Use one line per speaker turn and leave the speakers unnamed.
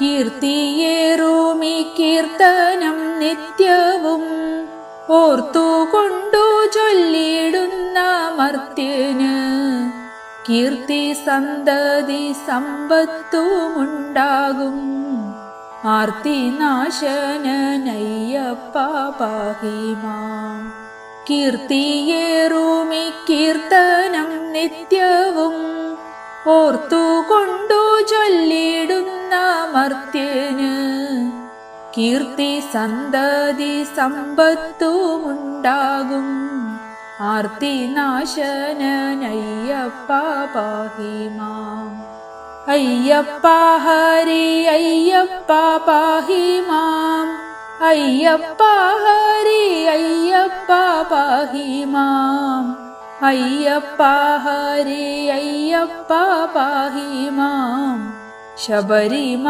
കീർത്തിയേറുമി കീർത്തനം നിത്യവും ഓർത്തുകൊണ്ടു ചൊല്ലിടുന്ന മർത്യന് കീർത്തി സന്തതി സമ്പത്തുമുണ്ടാകും. ആർത്തിനാശനയ്യപ്പ പാഹിമാം. കീർത്തിയേറൂമി കീർത്തനം നിത്യവും ഓർത്തു മർത്യന് കീർത്തി സന്തതി സമ്പത്തുമുണ്ടാകും. ആർത്തിനാശനയ്യപ്പ പാഹിമാം അയ്യപ്പ ഹരി അയ്യപ്പ പാഹിമാം അയ്യപ്പ ഹരി അയ്യപ്പ പാഹിമാം അയ്യപ്പ ഹരി അയ്യപ്പ പാഹിമാം ശബരിമ